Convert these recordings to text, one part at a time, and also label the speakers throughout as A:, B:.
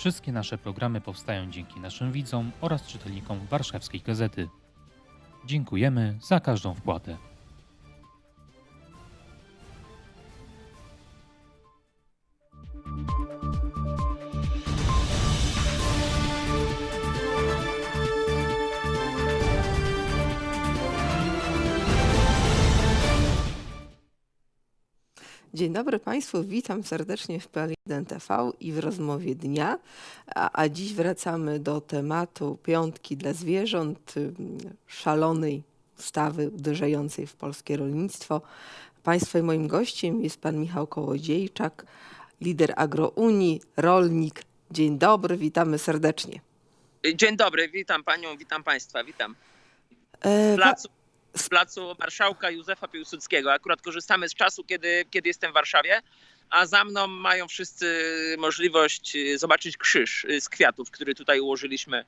A: Wszystkie nasze programy powstają dzięki naszym widzom oraz czytelnikom warszawskiej gazety. Dziękujemy za każdą wpłatę.
B: Dzień dobry Państwu, witam serdecznie w PL1 TV i w rozmowie dnia. A, a dziś wracamy do tematu piątki dla zwierząt, ym, szalonej ustawy uderzającej w polskie rolnictwo. Państwa i moim gościem jest pan Michał Kołodziejczak, lider Agrounii, rolnik. Dzień dobry, witamy serdecznie.
C: Dzień dobry, witam panią, witam państwa, witam.
B: E,
C: placu, z placu marszałka Józefa Piłsudskiego. Akurat korzystamy z czasu, kiedy, kiedy jestem w Warszawie, a za mną mają wszyscy możliwość y, zobaczyć krzyż y, z kwiatów, który tutaj ułożyliśmy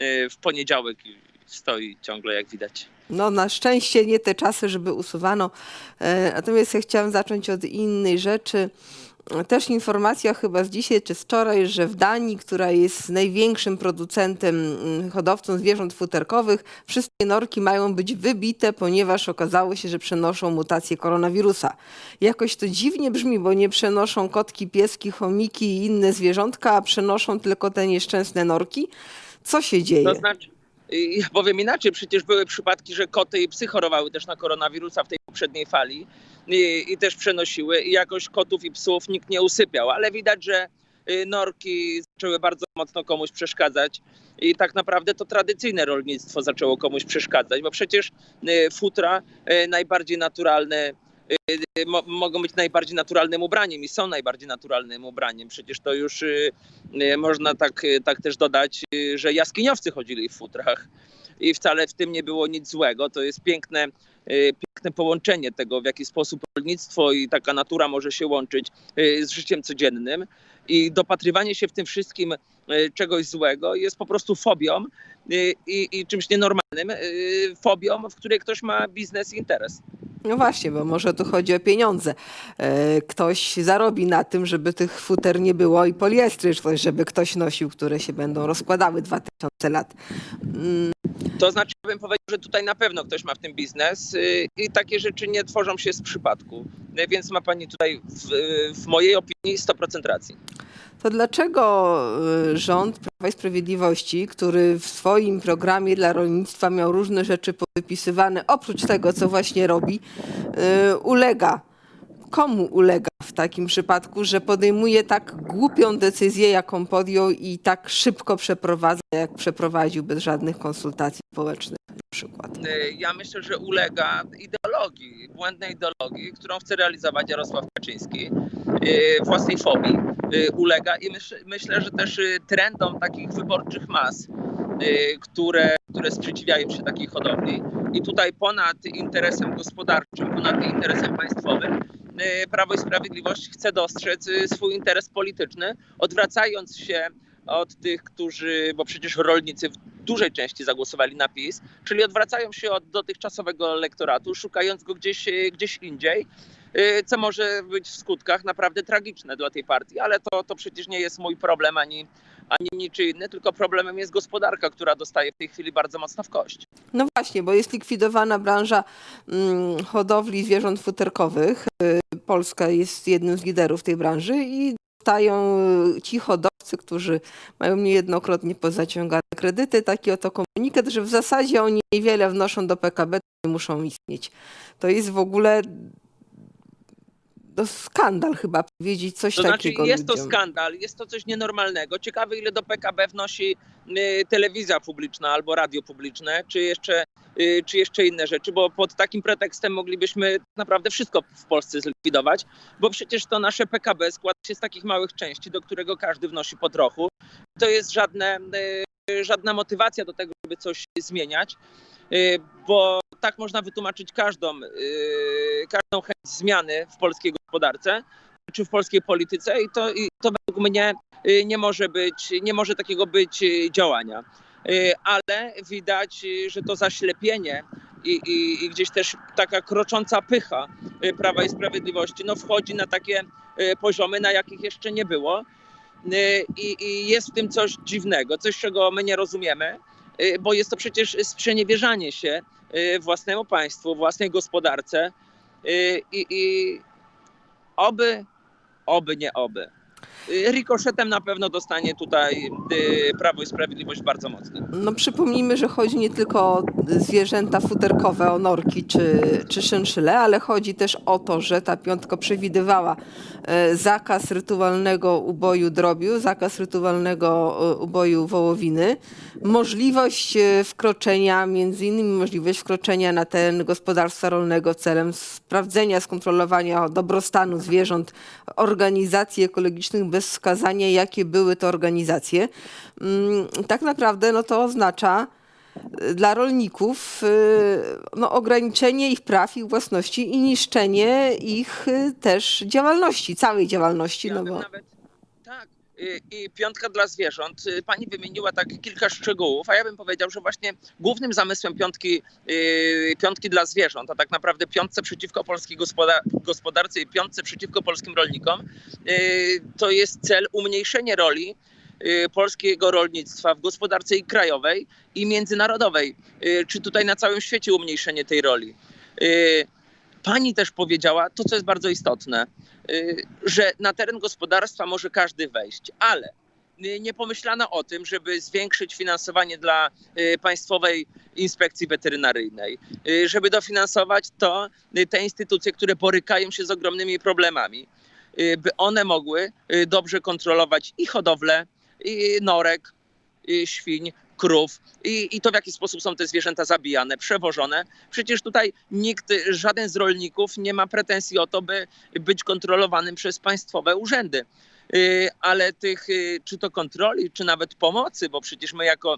C: y, w poniedziałek stoi ciągle, jak widać.
B: No na szczęście nie te czasy, żeby usuwano. E, Natomiast ja chciałam zacząć od innej rzeczy. Też informacja chyba z dzisiaj czy z wczoraj, że w Danii, która jest największym producentem, mm, hodowcą zwierząt futerkowych, wszystkie norki mają być wybite, ponieważ okazało się, że przenoszą mutację koronawirusa. Jakoś to dziwnie brzmi, bo nie przenoszą kotki, pieski, chomiki i inne zwierzątka, a przenoszą tylko te nieszczęsne norki. Co się dzieje?
C: To znaczy, ja powiem inaczej, przecież były przypadki, że koty i psy chorowały też na koronawirusa w tej poprzedniej fali i, i też przenosiły i jakoś kotów i psów nikt nie usypiał, ale widać, że y, norki zaczęły bardzo mocno komuś przeszkadzać i tak naprawdę to tradycyjne rolnictwo zaczęło komuś przeszkadzać, bo przecież y, futra y, najbardziej naturalne mo- mogą być najbardziej naturalnym ubraniem i są najbardziej naturalnym ubraniem. Przecież to już y, y, można tak, y, tak też dodać, że jaskiniowcy chodzili w futrach i wcale w tym nie było nic złego. To jest piękne, piękne połączenie tego, w jaki sposób rolnictwo i taka natura może się łączyć z życiem codziennym. I dopatrywanie się w tym wszystkim czegoś złego jest po prostu fobią i, i czymś nienormalnym, fobią, w której ktoś ma biznes i interes.
B: No właśnie, bo może tu chodzi o pieniądze. E, Ktoś zarobi na tym, żeby tych futer nie było i poliestry, żeby ktoś nosił, które się będą rozkładały 2000 lat. Mm,
C: To znaczy, bym powiedział, że tutaj na pewno ktoś ma w tym biznes y, i takie rzeczy nie tworzą się z przypadku. Y, Więc ma pani tutaj w, y, w mojej opinii 100% racji.
B: To dlaczego y, rząd Prawa i Sprawiedliwości, który w swoim programie dla rolnictwa miał różne rzeczy powypisywane, oprócz tego, co właśnie robi, y, ulega? Komu ulega w takim przypadku, że podejmuje tak głupią decyzję, jaką podjął i tak szybko przeprowadza, jak przeprowadził bez żadnych konsultacji społecznych przykład?
C: Y, Ja myślę, że ulega ideologii, błędnej ideologii, którą chce realizować Jarosław Kaczyński, y, własnej fobii y, ulega i myśl, myślę, że też trendom takich wyborczych mas, które, które sprzeciwiają się takiej hodowli. I tutaj ponad interesem gospodarczym, ponad interesem państwowym, Prawo i Sprawiedliwość chce dostrzec swój interes polityczny, odwracając się od tych, którzy, bo przecież rolnicy dużej części zagłosowali na PiS, czyli odwracają się od dotychczasowego elektoratu, szukając go gdzieś, y, gdzieś indziej, y, co może być w skutkach naprawdę tragiczne dla tej partii, ale to, to przecież nie jest mój problem ani, ani niczy inny, tylko problemem jest gospodarka, która dostaje w tej chwili bardzo mocno w kość.
B: No właśnie, bo jest likwidowana branża mm, hodowli zwierząt futerkowych. Y, Polska jest jednym z liderów tej branży i dostają ci hodowcy, którzy mają niejednokrotnie pozaciągane kredyty, taki oto komunikat, że w zasadzie oni niewiele wnoszą do PKB, nie muszą istnieć. To jest w ogóle no, skandal chyba powiedzieć coś
C: To znaczy
B: takiego
C: jest to
B: ludziom.
C: skandal, jest to coś nienormalnego. Ciekawe ile do PKB wnosi y, telewizja publiczna albo radio publiczne, czy jeszcze, y, czy jeszcze inne rzeczy, bo pod takim pretekstem moglibyśmy naprawdę wszystko w Polsce zlikwidować, bo przecież to nasze PKB składa się z takich małych części, do którego każdy wnosi po trochu. To jest żadne, y, żadna motywacja do tego, żeby coś zmieniać, bo tak można wytłumaczyć każdą, y, każdą chęć zmiany w polskiej gospodarce czy w polskiej polityce i to, i to według mnie y, nie może być, nie może takiego być y, działania. Y, Ale widać, y, że to zaślepienie i, i, i gdzieś też taka krocząca pycha y, Prawa i Sprawiedliwości no, wchodzi na takie y, poziomy, na jakich jeszcze nie było. y, i, i jest w tym coś dziwnego, coś czego my nie rozumiemy, y, bo jest to przecież sprzeniewierzanie się y, własnemu państwu, własnej gospodarce y, i, i oby, oby nie oby. Rikoszetem na pewno dostanie tutaj y, Prawo i Sprawiedliwość bardzo mocno.
B: No przypomnijmy, że chodzi nie tylko o zwierzęta futerkowe, o norki czy, czy szynszyle, ale chodzi też o to, że ta piątka przewidywała e, zakaz rytualnego uboju drobiu, zakaz rytualnego e, uboju wołowiny, możliwość e, wkroczenia, między innymi możliwość wkroczenia na teren gospodarstwa rolnego celem sprawdzenia, skontrolowania dobrostanu zwierząt, organizacji bez wskazania, jakie były to organizacje. Mm, Tak naprawdę no to oznacza y, dla rolników y, no, ograniczenie ich praw, ich własności i niszczenie ich y, też działalności, całej działalności.
C: Ja
B: No bo...
C: nawet, i piątka dla zwierząt. Y, Pani wymieniła tak kilka szczegółów, a ja bym powiedział, że właśnie głównym zamysłem piątki, y, piątki dla zwierząt, a tak naprawdę piątce przeciwko polskiej gospoda- gospodarce i piątce przeciwko polskim rolnikom, y, to jest cel umniejszenie roli y, polskiego rolnictwa w gospodarce i krajowej i międzynarodowej, y, czy tutaj na całym świecie umniejszenie tej roli. Y, Pani też powiedziała to, co jest bardzo istotne, y, że na teren gospodarstwa może każdy wejść, ale y, nie pomyślano o tym, żeby zwiększyć finansowanie dla y, Państwowej Inspekcji Weterynaryjnej, y, żeby dofinansować to y, te instytucje, które borykają się z ogromnymi problemami, y, by one mogły y, dobrze kontrolować i hodowlę, i norek, i świń, krów i, i to w jaki sposób są te zwierzęta zabijane, przewożone. Przecież tutaj nikt, żaden z rolników nie ma pretensji o to, by być kontrolowanym przez państwowe urzędy. Y, Ale tych, y, czy to kontroli, czy nawet pomocy, bo przecież my jako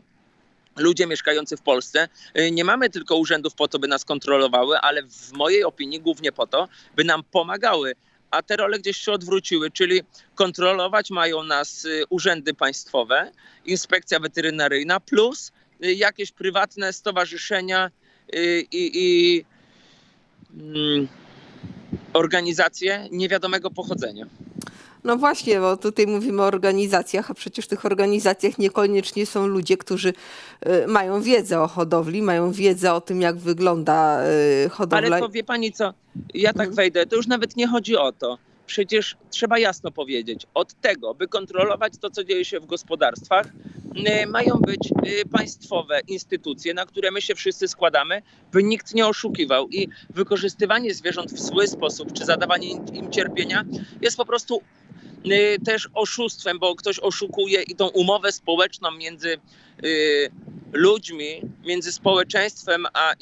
C: ludzie mieszkający w Polsce y, nie mamy tylko urzędów po to, by nas kontrolowały, ale w mojej opinii głównie po to, by nam pomagały. A te role gdzieś się odwróciły, czyli kontrolować mają nas y, urzędy państwowe, inspekcja weterynaryjna, plus y, jakieś prywatne stowarzyszenia y, i, i mm, organizacje niewiadomego pochodzenia.
B: No właśnie, bo tutaj mówimy o organizacjach, a przecież w tych organizacjach niekoniecznie są ludzie, którzy y, mają wiedzę o hodowli, mają wiedzę o tym, jak wygląda y, hodowla.
C: Ale to wie pani co, ja tak
B: Mhm.
C: wejdę, to już nawet nie chodzi o to. Przecież trzeba jasno powiedzieć, od tego, by kontrolować to, co dzieje się w gospodarstwach, y, mają być y, państwowe instytucje, na które my się wszyscy składamy, by nikt nie oszukiwał. I wykorzystywanie zwierząt w zły sposób, czy zadawanie im, cierpienia jest po prostu y, też oszustwem, bo ktoś oszukuje i tą umowę społeczną między ludźmi, między społeczeństwem a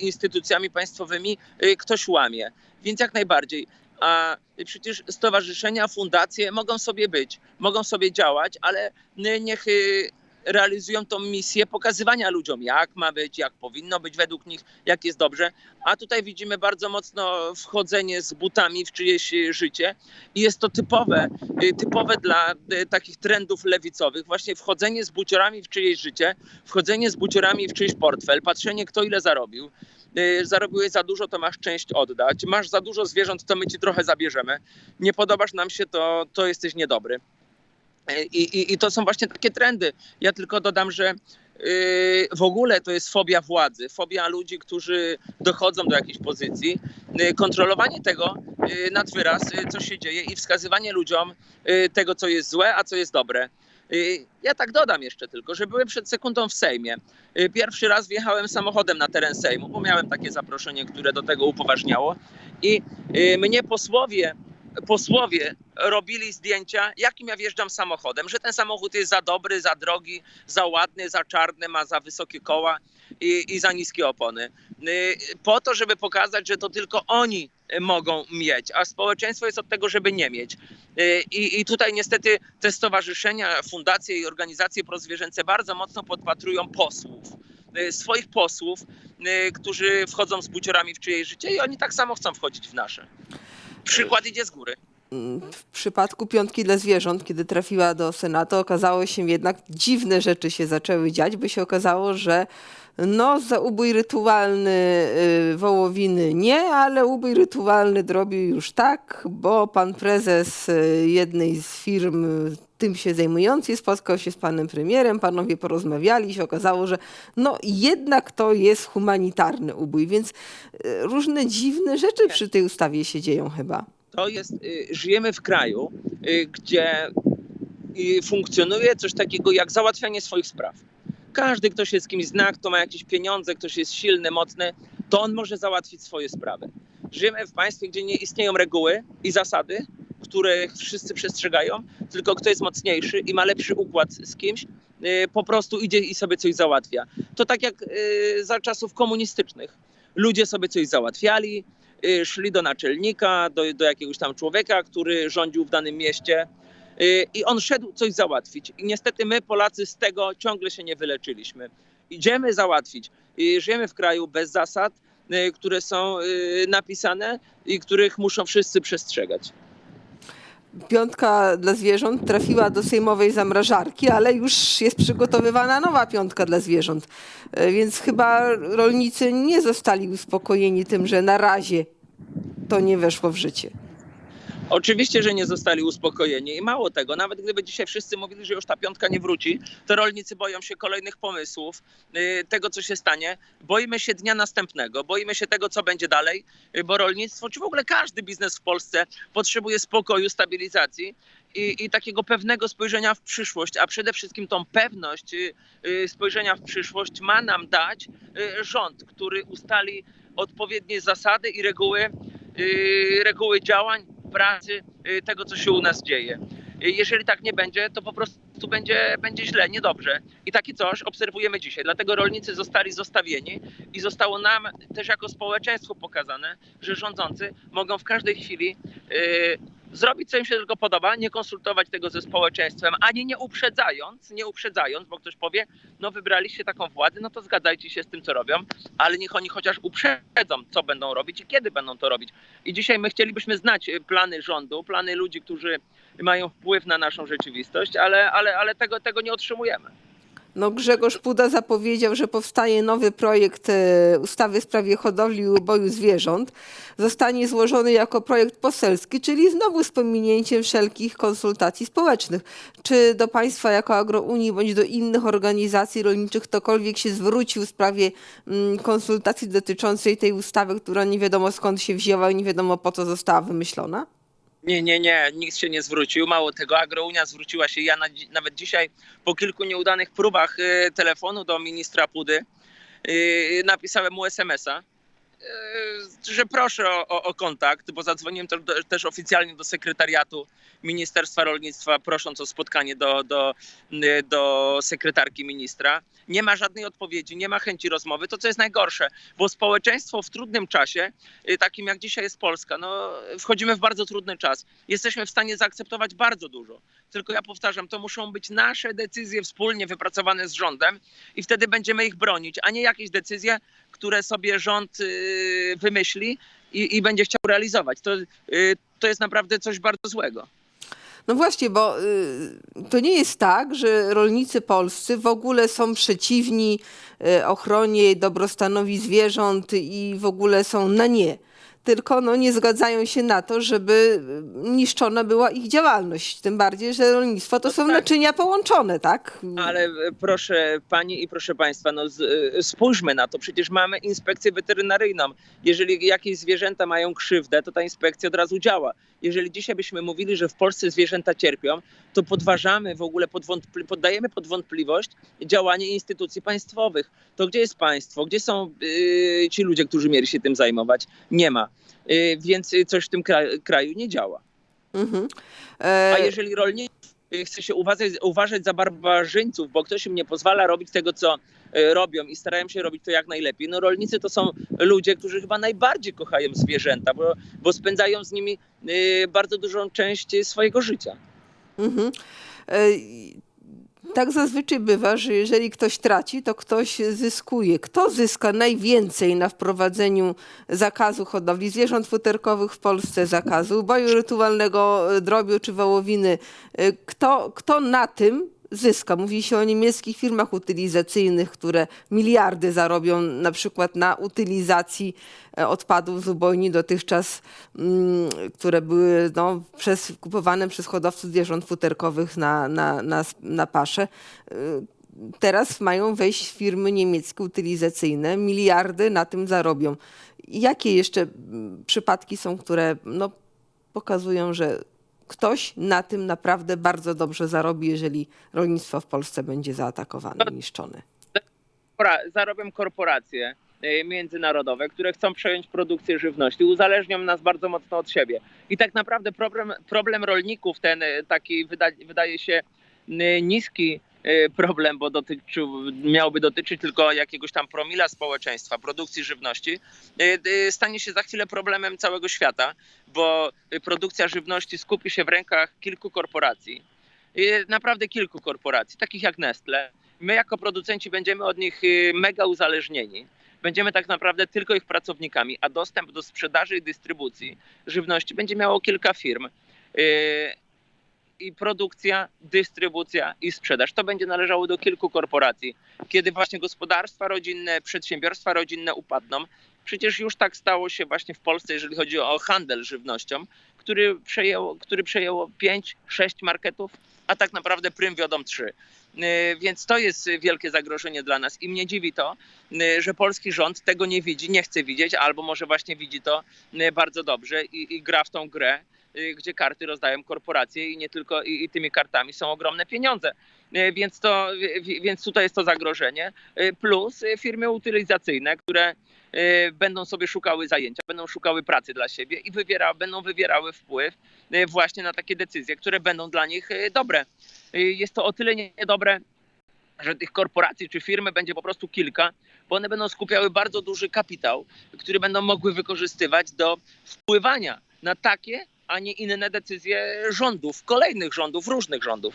C: instytucjami państwowymi ktoś łamie. Więc jak najbardziej. A przecież stowarzyszenia, fundacje mogą sobie być, mogą sobie działać, ale niech y, realizują tą misję pokazywania ludziom, jak ma być, jak powinno być według nich, jak jest dobrze. A tutaj widzimy bardzo mocno wchodzenie z butami w czyjeś y, życie i jest to typowe, y, typowe dla takich trendów lewicowych. Właśnie wchodzenie z buciorami w czyjeś życie, wchodzenie z buciorami w czyjś portfel, patrzenie kto ile zarobił. Y, Zarobiłeś za dużo, to masz część oddać. Masz za dużo zwierząt, to my ci trochę zabierzemy. Nie podobasz nam się, to, to jesteś niedobry. I, i, I to są właśnie takie trendy. Ja tylko dodam, że yy, w ogóle to jest fobia władzy, fobia ludzi, którzy dochodzą do jakiejś pozycji, kontrolowanie tego nad wyraz, co się dzieje i wskazywanie ludziom tego, co jest złe, a co jest dobre. Yy, Ja tak dodam jeszcze tylko, że byłem przed sekundą w Sejmie. Yy, Pierwszy raz wjechałem samochodem na teren Sejmu, bo miałem takie zaproszenie, które do tego upoważniało. I yy, mnie posłowie posłowie robili zdjęcia, jakim ja wjeżdżam samochodem, że ten samochód jest za dobry, za drogi, za ładny, za czarny, ma za wysokie koła i, i za niskie opony. Y, Po to, żeby pokazać, że to tylko oni mogą mieć, a społeczeństwo jest od tego, żeby nie mieć. Y, I, i tutaj niestety te stowarzyszenia, fundacje i organizacje prozwierzęce bardzo mocno podpatrują posłów y, swoich posłów, y, którzy wchodzą z buciorami w czyjeś życie i oni tak samo chcą wchodzić w nasze. Przykład idzie z góry.
B: W przypadku piątki dla zwierząt, kiedy trafiła do Senatu, okazało się jednak, dziwne rzeczy się zaczęły dziać, by się okazało, że no, za ubój rytualny y, wołowiny nie, ale ubój rytualny drobiu już tak, bo pan prezes y, jednej z firm y, tym się zajmujący, spotkał się z panem premierem, panowie porozmawiali, się okazało, że no jednak to jest humanitarny ubój, więc różne dziwne rzeczy przy tej ustawie się dzieją chyba.
C: To jest, żyjemy w kraju, gdzie funkcjonuje coś takiego jak załatwianie swoich spraw. Każdy, kto się z kimś zna, kto ma jakieś pieniądze, ktoś jest silny, mocny, to on może załatwić swoje sprawy. Żyjemy w państwie, gdzie nie istnieją reguły i zasady, których wszyscy przestrzegają, tylko kto jest mocniejszy i ma lepszy układ z kimś, y, po prostu idzie i sobie coś załatwia. To tak jak y, za czasów komunistycznych. Ludzie sobie coś załatwiali, y, szli do naczelnika, do, do jakiegoś tam człowieka, który rządził w danym mieście i on szedł coś załatwić. I niestety my, Polacy, z tego ciągle się nie wyleczyliśmy. Idziemy załatwić. Y, Żyjemy w kraju bez zasad, y, które są y, napisane i których muszą wszyscy przestrzegać.
B: Piątka dla zwierząt trafiła do sejmowej zamrażarki, ale już jest przygotowywana nowa piątka dla zwierząt. Więc chyba rolnicy nie zostali uspokojeni tym, że na razie to nie weszło w życie.
C: Oczywiście, że nie zostali uspokojeni i mało tego, nawet gdyby dzisiaj wszyscy mówili, że już ta piątka nie wróci, to rolnicy boją się kolejnych pomysłów, y, tego co się stanie. Boimy się dnia następnego, boimy się tego, co będzie dalej, y, bo rolnictwo, czy w ogóle każdy biznes w Polsce potrzebuje spokoju, stabilizacji. I, I takiego pewnego spojrzenia w przyszłość, a przede wszystkim tą pewność y, spojrzenia w przyszłość ma nam dać rząd, który ustali odpowiednie zasady i reguły, reguły działań, pracy, y, tego, co się u nas dzieje. Y, Jeżeli tak nie będzie, to po prostu będzie, będzie źle, niedobrze. I takie coś obserwujemy dzisiaj. Dlatego rolnicy zostali zostawieni i zostało nam też jako społeczeństwo pokazane, że rządzący mogą w każdej chwili y, zrobić, co im się tylko podoba, nie konsultować tego ze społeczeństwem, ani nie uprzedzając, nie uprzedzając, bo ktoś powie, no wybraliście taką władzę, no to zgadzajcie się z tym, co robią, ale niech oni chociaż uprzedzą, co będą robić i kiedy będą to robić. I dzisiaj my chcielibyśmy znać y, plany rządu, plany ludzi, którzy mają wpływ na naszą rzeczywistość, ale, ale, ale tego, tego nie otrzymujemy.
B: No Grzegorz Puda zapowiedział, że powstaje nowy projekt e, ustawy w sprawie hodowli i uboju zwierząt. Zostanie złożony jako projekt poselski, czyli znowu z pominięciem wszelkich konsultacji społecznych. Czy do państwa jako Agrounii bądź do innych organizacji rolniczych ktokolwiek się zwrócił w sprawie mm, konsultacji dotyczącej tej ustawy, która nie wiadomo skąd się wzięła i nie wiadomo po co została wymyślona?
C: Nie, nie, nie, nikt się nie zwrócił. Mało tego, Agrounia zwróciła się. Ja na, nawet dzisiaj po kilku nieudanych próbach y, telefonu do ministra Pudy y, napisałem mu SMS-a, że proszę o, o, o kontakt, bo zadzwoniłem do, też oficjalnie do sekretariatu Ministerstwa Rolnictwa, prosząc o spotkanie do, do, y, do sekretarki ministra. Nie ma żadnej odpowiedzi, nie ma chęci rozmowy. To, co jest najgorsze, bo społeczeństwo w trudnym czasie, y, takim jak dzisiaj jest Polska, no, wchodzimy w bardzo trudny czas. Jesteśmy w stanie zaakceptować bardzo dużo. Tylko ja powtarzam, to muszą być nasze decyzje wspólnie wypracowane z rządem i wtedy będziemy ich bronić, a nie jakieś decyzje, które sobie rząd y, wymyśli i, i będzie chciał realizować. To, y, to jest naprawdę coś bardzo złego.
B: No właśnie, bo y, to nie jest tak, że rolnicy polscy w ogóle są przeciwni ochronie, dobrostanowi zwierząt i w ogóle są na nie. Tylko no, nie zgadzają się na to, żeby y, niszczona była ich działalność. Tym bardziej, że rolnictwo to
C: No
B: są
C: tak.
B: naczynia połączone, tak?
C: Ale e, proszę pani i proszę państwa, no z, e, spójrzmy na to. Przecież mamy inspekcję weterynaryjną. Jeżeli jakieś zwierzęta mają krzywdę, to ta inspekcja od razu działa. Jeżeli dzisiaj byśmy mówili, że w Polsce zwierzęta cierpią, to podważamy w ogóle, podwątpli- poddajemy pod wątpliwość działanie instytucji państwowych. To gdzie jest państwo? Gdzie są y, ci ludzie, którzy mieli się tym zajmować? Nie ma. Y, więc coś w tym kraju, kraju nie działa.
B: Mhm. E,
C: A jeżeli rolnik y, chce się uważać, uważać za barbarzyńców, bo ktoś im nie pozwala robić tego, co robią i starają się robić to jak najlepiej, no rolnicy to są ludzie, którzy chyba najbardziej kochają zwierzęta, bo, bo spędzają z nimi y, bardzo dużą część y, swojego życia.
B: Mhm. E, Tak zazwyczaj bywa, że jeżeli ktoś traci, to ktoś zyskuje. Kto zyska najwięcej na wprowadzeniu zakazu hodowli zwierząt futerkowych w Polsce, zakazu uboju rytualnego, e, drobiu czy wołowiny? E, Kto, kto na tym zyska. Mówi się o niemieckich firmach utylizacyjnych, które miliardy zarobią na przykład na utylizacji e, odpadów z ubojni dotychczas, mm, które były no, przez, kupowane przez hodowców zwierząt futerkowych na, na, na, na pasze. Y, Teraz mają wejść firmy niemieckie utylizacyjne, miliardy na tym zarobią. Jakie jeszcze mm, przypadki są, które no, pokazują, że ktoś na tym naprawdę bardzo dobrze zarobi, jeżeli rolnictwo w Polsce będzie zaatakowane niszczone?
C: Zarobią korporacje e, międzynarodowe, które chcą przejąć produkcję żywności, uzależnią nas bardzo mocno od siebie. I tak naprawdę problem, problem rolników, ten e, taki wyda, wydaje się e, niski problem, bo dotyczył, miałby dotyczyć tylko jakiegoś tam promila społeczeństwa, produkcji żywności, e, e, stanie się za chwilę problemem całego świata, bo produkcja żywności skupi się w rękach kilku korporacji. Naprawdę kilku korporacji, takich jak Nestle, my jako producenci będziemy od nich y, mega uzależnieni. Będziemy tak naprawdę tylko ich pracownikami, a dostęp do sprzedaży i dystrybucji żywności będzie miało kilka firm. Y, I produkcja, dystrybucja i sprzedaż to będzie należało do kilku korporacji. Kiedy właśnie gospodarstwa rodzinne, przedsiębiorstwa rodzinne upadną, przecież już tak stało się właśnie w Polsce, jeżeli chodzi o handel żywnością, który przejęło, który przejęło 5-6 marketów, a tak naprawdę prym wiodą 3. E, Więc to jest wielkie zagrożenie dla nas i mnie dziwi to, e, że polski rząd tego nie widzi, nie chce widzieć, albo może właśnie widzi to e, bardzo dobrze i, i gra w tą grę, gdzie karty rozdają korporacje i nie tylko i, i tymi kartami są ogromne pieniądze. E, Więc, to, wi- więc tutaj jest to zagrożenie. Plus firmy utylizacyjne, które będą sobie szukały zajęcia, będą szukały pracy dla siebie i wywiera, będą wywierały wpływ właśnie na takie decyzje, które będą dla nich dobre. Jest to o tyle niedobre, że tych korporacji czy firmy będzie po prostu kilka, bo one będą skupiały bardzo duży kapitał, który będą mogły wykorzystywać do wpływania na takie, a nie inne decyzje rządów, kolejnych rządów, różnych rządów.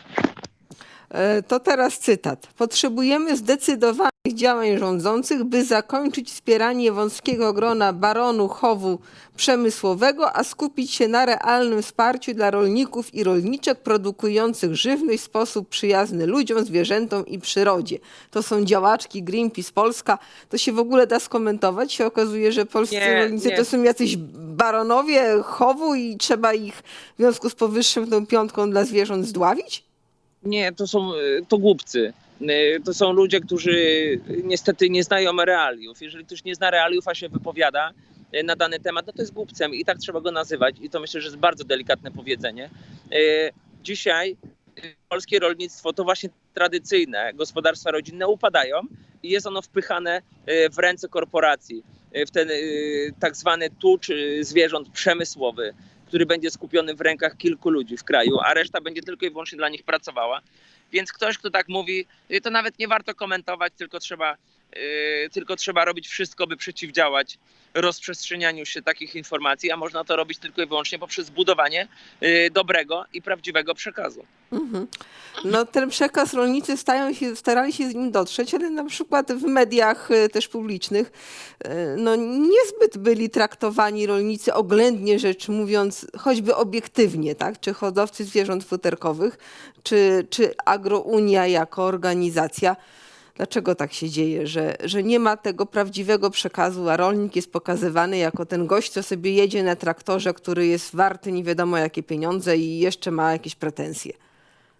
B: E, To teraz cytat. Potrzebujemy zdecydowanych działań rządzących, by zakończyć wspieranie wąskiego grona baronu chowu przemysłowego, a skupić się na realnym wsparciu dla rolników i rolniczek produkujących żywność w sposób przyjazny ludziom, zwierzętom i przyrodzie. To są działaczki Greenpeace Polska. To się w ogóle da skomentować? Się okazuje, że polscy
C: Nie,
B: rolnicy
C: nie.
B: to są jacyś baronowie chowu i trzeba ich w związku z powyższym tą piątką dla zwierząt zdławić?
C: Nie, to są y, to głupcy. Y, To są ludzie, którzy niestety nie znają realiów. Jeżeli ktoś nie zna realiów, a się wypowiada y, na dany temat, no to jest głupcem i tak trzeba go nazywać. I to myślę, że jest bardzo delikatne powiedzenie. Dzisiaj polskie rolnictwo to właśnie tradycyjne gospodarstwa rodzinne upadają i jest ono wpychane w ręce korporacji, w ten tak zwany tucz zwierząt przemysłowy, który będzie skupiony w rękach kilku ludzi w kraju, a reszta będzie tylko i wyłącznie dla nich pracowała. Więc ktoś, kto tak mówi, to nawet nie warto komentować, tylko trzeba, tylko trzeba robić wszystko, by przeciwdziałać rozprzestrzenianiu się takich informacji, a można to robić tylko i wyłącznie poprzez budowanie y, dobrego i prawdziwego przekazu.
B: Mhm. No ten przekaz rolnicy stają się, starali się z nim dotrzeć, ale na przykład w mediach e, też publicznych e, no niezbyt byli traktowani rolnicy oględnie rzecz mówiąc, choćby obiektywnie, tak? Czy hodowcy zwierząt futerkowych, czy, czy Agrounia jako organizacja. Dlaczego tak się dzieje, że, że nie ma tego prawdziwego przekazu, a rolnik jest pokazywany jako ten gość, co sobie jedzie na traktorze, który jest warty nie wiadomo jakie pieniądze i jeszcze ma jakieś pretensje?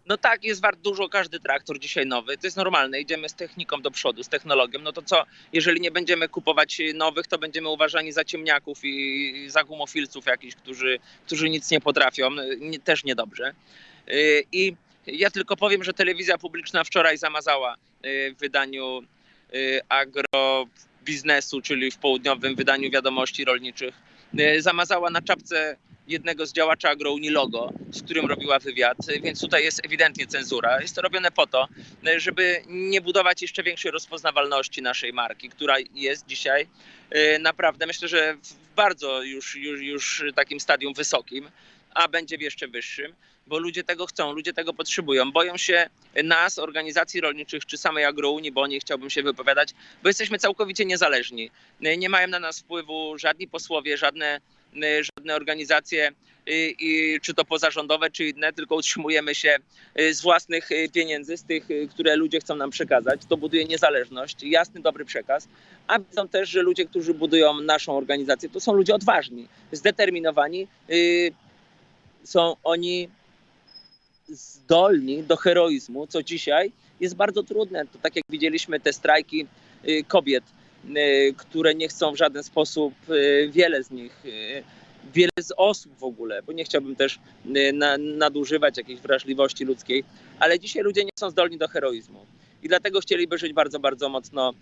C: No tak, jest wart dużo każdy traktor dzisiaj nowy. To jest normalne. Idziemy z techniką do przodu, z technologią. No to co, jeżeli nie będziemy kupować nowych, to będziemy uważani za ciemniaków i za gumofilców jakichś, którzy, którzy nic nie potrafią. Nie, też niedobrze. Yy, I ja tylko powiem, że telewizja publiczna wczoraj zamazała w wydaniu yy, agrobiznesu, czyli w południowym wydaniu wiadomości rolniczych, yy, zamazała na czapce jednego z działaczy Agrouni logo, z którym robiła wywiad, więc tutaj jest ewidentnie cenzura. Jest to robione po to, żeby nie budować jeszcze większej rozpoznawalności naszej marki, która jest dzisiaj naprawdę, myślę, że w bardzo już, już, już takim stadium wysokim, a będzie w jeszcze wyższym, bo ludzie tego chcą, ludzie tego potrzebują. Boją się nas, organizacji rolniczych, czy samej Agrounii, bo o niej chciałbym się wypowiadać, bo jesteśmy całkowicie niezależni. Nie mają na nas wpływu żadni posłowie, żadne żadne organizacje, y, i czy to pozarządowe, czy inne, tylko utrzymujemy się y, z własnych y, pieniędzy, z tych, które ludzie chcą nam przekazać. To buduje niezależność, jasny, dobry przekaz. A widzą też, że ludzie, którzy budują naszą organizację, to są ludzie odważni, zdeterminowani. Są oni zdolni do heroizmu, co dzisiaj jest bardzo trudne. To tak jak widzieliśmy te strajki y, kobiet, y, które nie chcą w żaden sposób, y, wiele z nich, wiele z osób w ogóle, bo nie chciałbym też na, nadużywać jakiejś wrażliwości ludzkiej, ale dzisiaj ludzie nie są zdolni do heroizmu. I dlatego chcieliby żyć bardzo, bardzo mocno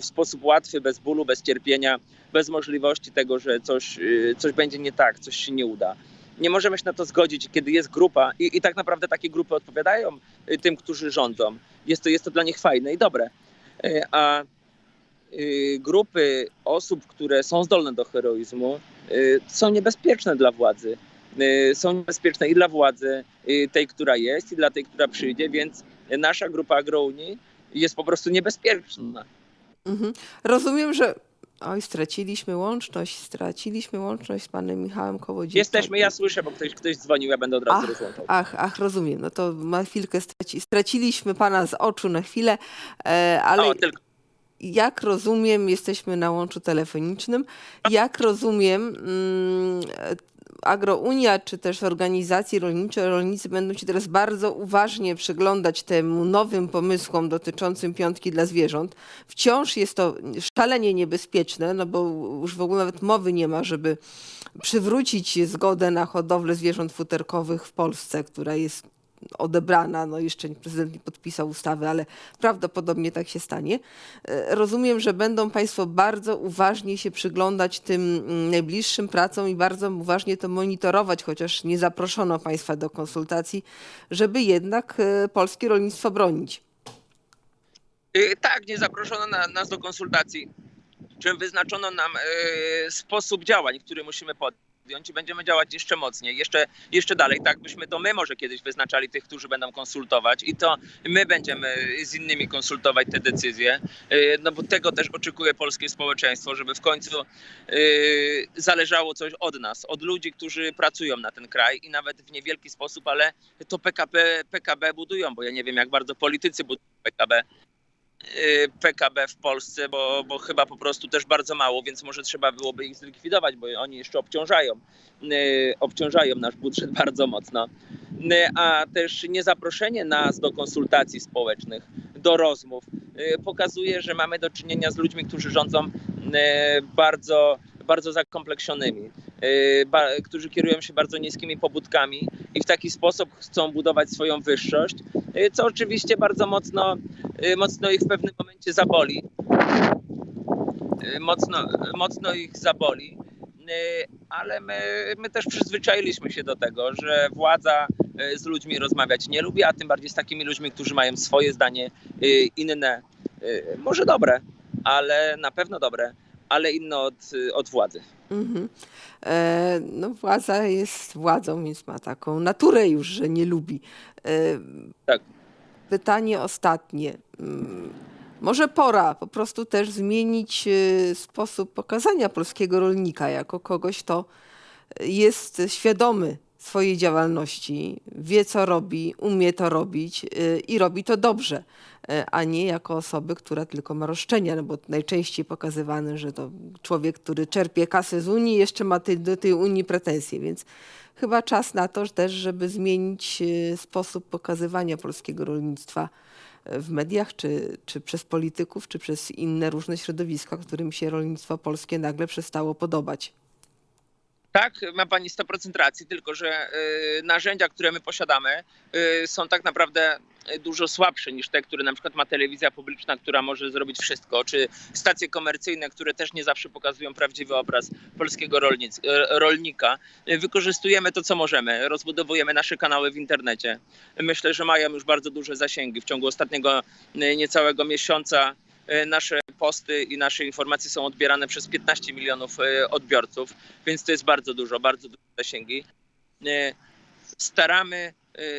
C: w sposób łatwy, bez bólu, bez cierpienia, bez możliwości tego, że coś, coś będzie nie tak, coś się nie uda nie możemy się na to zgodzić, kiedy jest grupa i, i tak naprawdę takie grupy odpowiadają y, tym, którzy rządzą. Jest to, jest to dla nich fajne i dobre. Y, A y, grupy osób, które są zdolne do heroizmu, są niebezpieczne dla władzy. Są niebezpieczne i dla władzy tej, która jest, i dla tej, która przyjdzie, więc nasza grupa Agrounii jest po prostu niebezpieczna.
B: Mhm. Rozumiem, że. Oj, straciliśmy łączność, straciliśmy łączność z panem Michałem Kołodziejczym.
C: Jesteśmy, ja słyszę, bo ktoś, ktoś dzwonił, ja będę od razu
B: Ach,
C: rozłączał.
B: Ach, ach, rozumiem. No to na chwilkę straci, straciliśmy pana z oczu na chwilę, e, ale
C: O, tylko
B: jak rozumiem, jesteśmy na łączu telefonicznym. Jak rozumiem, mm, Agrounia czy też organizacje rolnicze, rolnicy będą się teraz bardzo uważnie przyglądać temu nowym pomysłom dotyczącym piątki dla zwierząt. Wciąż jest to szalenie niebezpieczne, no bo już w ogóle nawet mowy nie ma, żeby przywrócić zgodę na hodowlę zwierząt futerkowych w Polsce, która jest odebrana, no jeszcze prezydent nie podpisał ustawy, ale prawdopodobnie tak się stanie. E, Rozumiem, że będą Państwo bardzo uważnie się przyglądać tym mm, najbliższym pracom i bardzo uważnie to monitorować, chociaż nie zaproszono Państwa do konsultacji, żeby jednak e, polskie rolnictwo bronić.
C: Y, Tak, nie zaproszono na, nas do konsultacji, czym wyznaczono nam y, sposób działań, który musimy podjąć i będziemy działać jeszcze mocniej, jeszcze, jeszcze dalej. Tak byśmy to my może kiedyś wyznaczali tych, którzy będą konsultować i to my będziemy z innymi konsultować te decyzje, y, no bo tego też oczekuje polskie społeczeństwo, żeby w końcu y, zależało coś od nas, od ludzi, którzy pracują na ten kraj i nawet w niewielki sposób, ale to PKB, PKB budują, bo ja nie wiem jak bardzo politycy budują PKB, PKB w Polsce, bo, bo chyba po prostu też bardzo mało, więc może trzeba byłoby ich zlikwidować, bo oni jeszcze obciążają, y, obciążają nasz budżet bardzo mocno. Y, A też niezaproszenie nas do konsultacji społecznych, do rozmów, y, pokazuje, że mamy do czynienia z ludźmi, którzy rządzą y, bardzo, bardzo zakompleksionymi, y, którzy kierują się bardzo niskimi pobudkami i w taki sposób chcą budować swoją wyższość, y, co oczywiście bardzo mocno, y, mocno ich w pewnym momencie zaboli. Y, Mocno, mocno ich zaboli. Y, Ale my, my też przyzwyczailiśmy się do tego, że władza y, z ludźmi rozmawiać nie lubi, a tym bardziej z takimi ludźmi, którzy mają swoje zdanie y, inne, y, może dobre, ale na pewno dobre, ale inne od, od władzy.
B: Mhm. E, no, władza jest władzą, więc ma taką naturę już, że nie lubi. E,
C: Tak.
B: Pytanie ostatnie. Mm, Może pora po prostu też zmienić e, sposób pokazania polskiego rolnika jako kogoś, kto jest świadomy swojej działalności, wie co robi, umie to robić e, i robi to dobrze, e, a nie jako osoby, która tylko ma roszczenia, no bo najczęściej pokazywane, że to człowiek, który czerpie kasę z Unii, jeszcze ma tej, do tej Unii pretensje, więc chyba czas na to też, żeby zmienić e, sposób pokazywania polskiego rolnictwa w mediach, czy, czy przez polityków, czy przez inne różne środowiska, którym się rolnictwo polskie nagle przestało podobać.
C: Tak, ma Pani 100% racji, tylko że y, narzędzia, które my posiadamy, y, są tak naprawdę y, dużo słabsze niż te, które na przykład ma telewizja publiczna, która może zrobić wszystko, czy stacje komercyjne, które też nie zawsze pokazują prawdziwy obraz polskiego rolnic, rolnika. Wykorzystujemy to, co możemy, rozbudowujemy nasze kanały w internecie. Myślę, że mają już bardzo duże zasięgi. W ciągu ostatniego niecałego miesiąca nasze posty i nasze informacje są odbierane przez 15 milionów y, odbiorców, więc to jest bardzo dużo, bardzo duże zasięgi. Y, Staramy,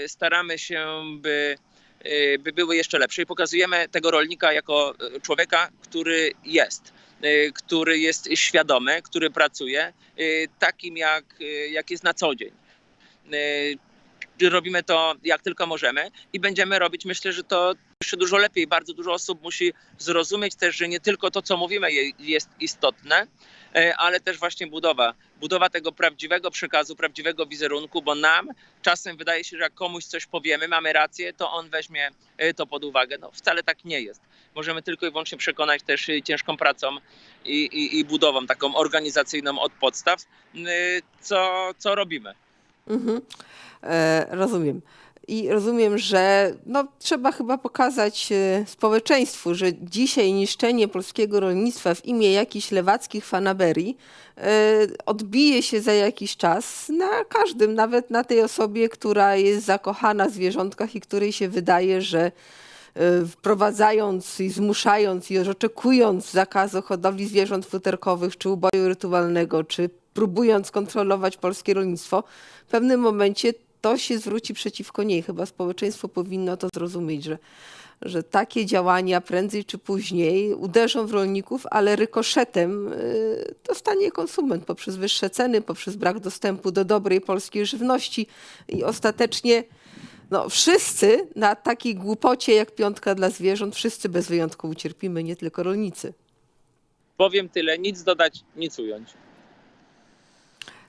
C: staramy się, by, by były jeszcze lepsze i pokazujemy tego rolnika jako człowieka, który jest. który jest świadomy, który pracuje, takim jak, jak jest na co dzień. Robimy to jak tylko możemy i będziemy robić, myślę, że to jeszcze dużo lepiej. Bardzo dużo osób musi zrozumieć też, że nie tylko to, co mówimy, je- jest istotne, e, ale też właśnie budowa. Budowa tego prawdziwego przekazu, prawdziwego wizerunku, bo nam czasem wydaje się, że jak komuś coś powiemy, mamy rację, to on weźmie e, to pod uwagę. No wcale tak nie jest. Możemy tylko i wyłącznie przekonać też e, ciężką pracą i, i, i budową taką organizacyjną od podstaw, co, co robimy.
B: Mhm. E, rozumiem. I rozumiem, że no, trzeba chyba pokazać e, społeczeństwu, że dzisiaj niszczenie polskiego rolnictwa w imię jakichś lewackich fanaberii e, odbije się za jakiś czas na każdym, nawet na tej osobie, która jest zakochana w zwierzątkach i której się wydaje, że e, wprowadzając i zmuszając i oczekując zakazu hodowli zwierząt futerkowych, czy uboju rytualnego, czy próbując kontrolować polskie rolnictwo, w pewnym momencie to się zwróci przeciwko niej. Chyba społeczeństwo powinno to zrozumieć, że, że takie działania prędzej czy później uderzą w rolników, ale rykoszetem y, dostanie konsument poprzez wyższe ceny, poprzez brak dostępu do dobrej polskiej żywności i ostatecznie no, wszyscy na takiej głupocie jak piątka dla zwierząt, wszyscy bez wyjątku ucierpimy, nie tylko rolnicy.
C: Powiem tyle, nic dodać, nic ująć.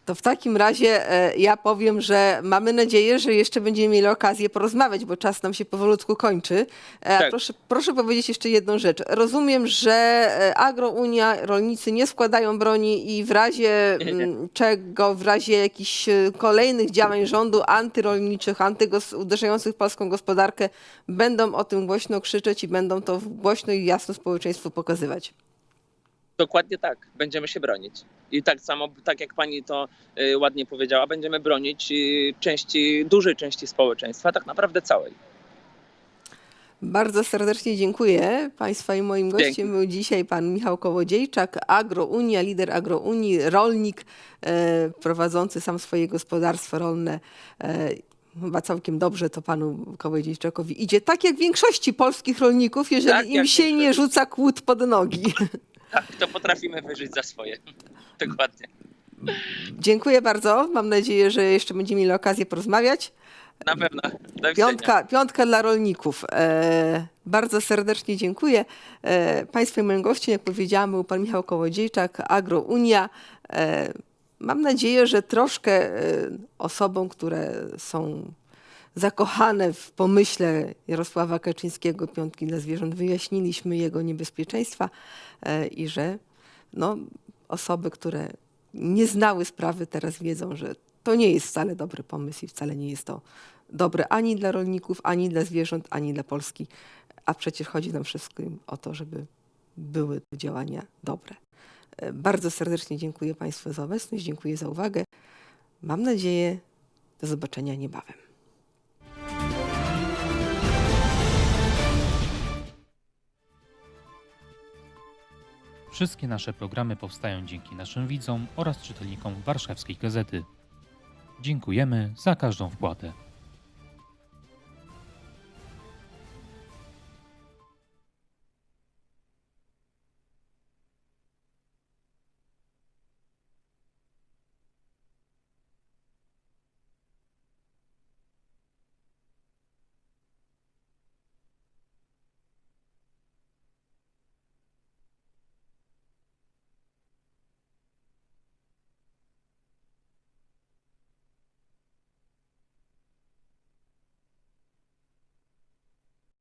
B: To w takim razie e, ja powiem, że mamy nadzieję, że jeszcze będziemy mieli okazję porozmawiać, bo czas nam się powolutku kończy. E,
C: Tak.
B: Proszę, proszę powiedzieć jeszcze jedną rzecz. Rozumiem, że e, Agrounia, rolnicy nie składają broni i w razie mm, czego, w razie jakichś e, kolejnych działań rządu antyrolniczych, antygos- uderzających polską gospodarkę, będą o tym głośno krzyczeć i będą to głośno i jasno społeczeństwu pokazywać.
C: Dokładnie tak, będziemy się bronić. I tak samo, tak jak pani to y, ładnie powiedziała, będziemy bronić y, części, dużej części społeczeństwa, tak naprawdę całej.
B: Bardzo serdecznie dziękuję Państwa i moim gościem
C: Dzięki.
B: był dzisiaj pan Michał Kołodziejczak, Agrounia, lider Agrounii, rolnik e, prowadzący sam swoje gospodarstwo rolne. E, chyba całkiem dobrze to panu Kołodziejczakowi idzie. Tak jak większości polskich rolników, jeżeli
C: Tak
B: im się nie rzuca kłód pod nogi.
C: Tak, to potrafimy wyżyć za swoje. Dokładnie.
B: dziękuję bardzo. Mam nadzieję, że jeszcze będziemy mieli okazję porozmawiać.
C: Na pewno. Do.
B: Piątka, piątka dla rolników. E, bardzo serdecznie dziękuję. E, Państwu i moim gościem, jak powiedziałam, był pan Michał Kołodziejczak, Agrounia. E, mam nadzieję, że troszkę e, osobom, które są zakochane w pomyśle Jarosława Kaczyńskiego Piątki dla Zwierząt, wyjaśniliśmy jego niebezpieczeństwa e, i że no, osoby, które nie znały sprawy, teraz wiedzą, że to nie jest wcale dobry pomysł i wcale nie jest to dobre ani dla rolników, ani dla zwierząt, ani dla Polski. A przecież chodzi nam wszystkim o to, żeby były działania dobre. E, Bardzo serdecznie dziękuję Państwu za obecność, dziękuję za uwagę. Mam nadzieję, do zobaczenia niebawem.
A: Wszystkie nasze programy powstają dzięki naszym widzom oraz czytelnikom Warszawskiej Gazety. Dziękujemy za każdą wpłatę.